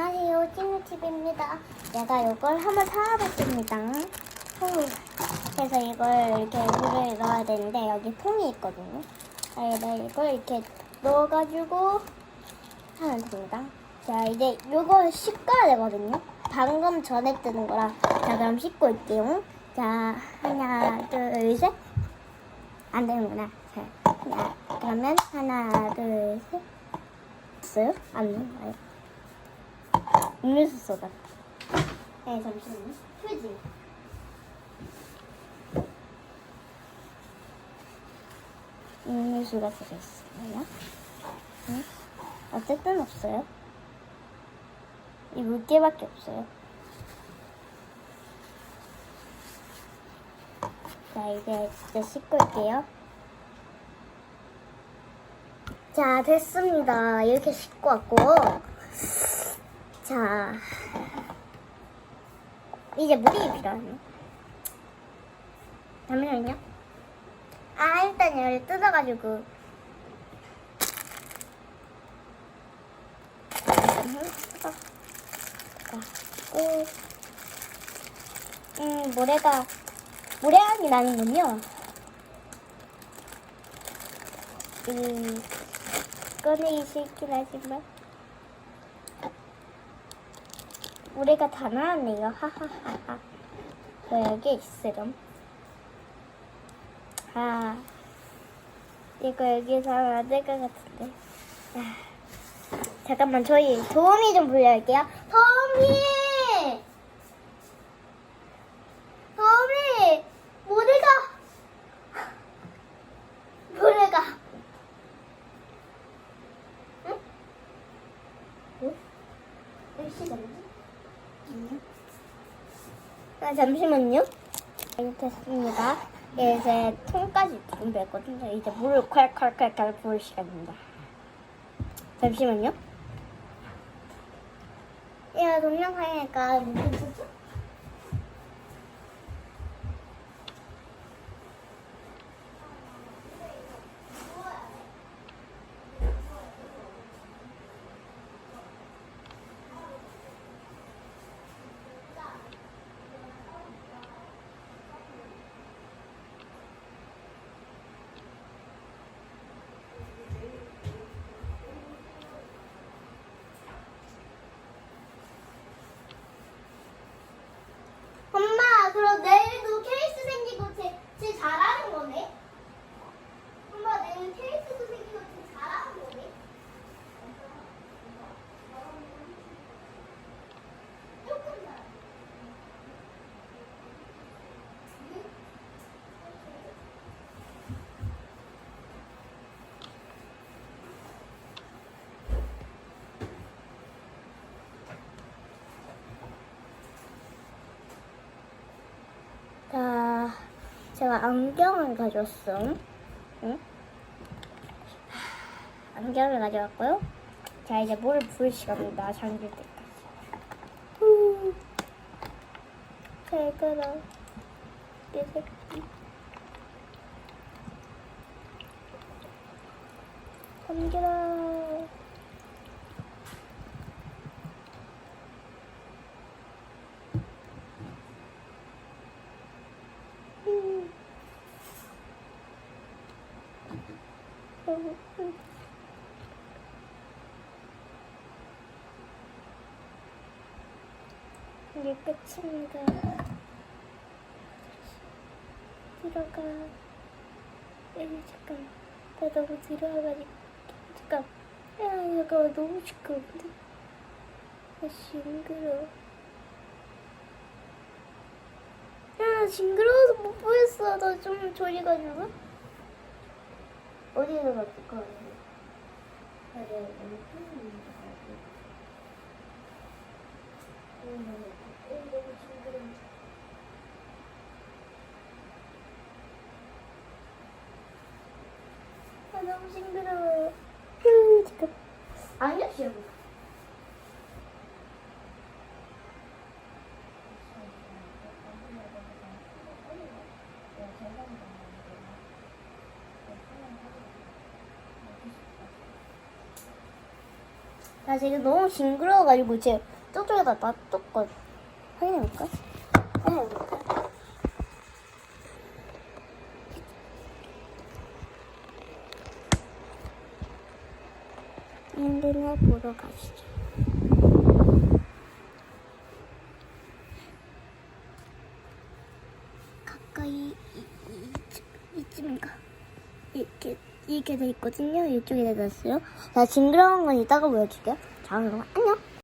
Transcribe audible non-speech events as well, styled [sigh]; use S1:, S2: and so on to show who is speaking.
S1: 안녕하세요, 찐우TV입니다. 내가 이걸 한번 사와봤습니다. 후. 그래서 이걸 이렇게 물을 넣어야 되는데 여기 통이 있거든요. 여기다 이걸 이렇게 넣어가지고 하면 됩니다. 자, 이제 이걸 씻어야 되거든요. 방금 전에 뜨는 거라. 자, 그럼 씻고 올게요. 자, 하나, 둘, 셋. 안 되는구나. 자, 자, 그러면 하나, 둘, 셋. 됐어요? 안 되는 거예요. 음료수 쏟았다. 네, 잠시만요. 휴지. 음료수가 들어있어요. 네? 어쨌든 없어요. 이 물개밖에 없어요. 자, 이제 진짜 씻고 올게요. 자, 됐습니다. 이렇게 씻고 왔고. 자, 이제 물이 필요하네. 잠시만요. 아, 일단 얘를 뜯어가지고. 음, 뜯어. 고 음, 모래가, 모래향이 나는군요. 음, 꺼내기 싫긴 하지만. 모래가 다 나왔네요. 하하하하. 저 여기 있으렴. 아, 이거 여기서 하면 안 될 것 같은데. 아, 잠깐만, 저희 도우미 좀 불러올게요. 도우미! 도우미! 모래가! 모래가! 응? 응? 몇 시간이지? 아, 잠시만요. 네, 됐습니다. 이제 통까지 준비했거든요. 이제 물을 콸콸콸콸 부을 시간입니다. 잠시만요. 야, 동영상이니까 무슨 뜻이죠? 엄마, 그럼 내일도 케이스 생기고 제, 제 잘하는 거네? 엄마, 내일 케이스도 생기고 제 잘하는 거네? 조금 잘. 자, 제가 안경을 가져왔어. 응? 안경을 가져왔고요. 자, 이제 물을 부을 시간입니다. 잠길 때까지. 후. 잘 가라. 내 새끼. 잠기라. 음. [laughs] 이게 끝입니다. 들어가. 에이, 잠깐. 나 너무 들어가가지고. 잠깐. 야, 잠깐만. 너무 시끄러운데? 아, 징그러워. 야, 나 징그러워서 못 보겠어. 나 좀 저리 가지고. 어디서 갔을? 아, 내가 너무. 아, 징그러워요. 휴, 잠깐. 아니야, 지금. 나 지금 너무 징그러워가지고 지금 저쪽에다 놔뒀거든. 확인해볼까? 확인해볼까? 인디나 보러 가시죠. 가까이 이, 이, 이쯤, 이쯤인가? 이렇게 이렇게 돼 있거든요. 이쪽에 내놨어요. 자 징그러운 건 이따가 보여줄게요. 자 그럼 안녕.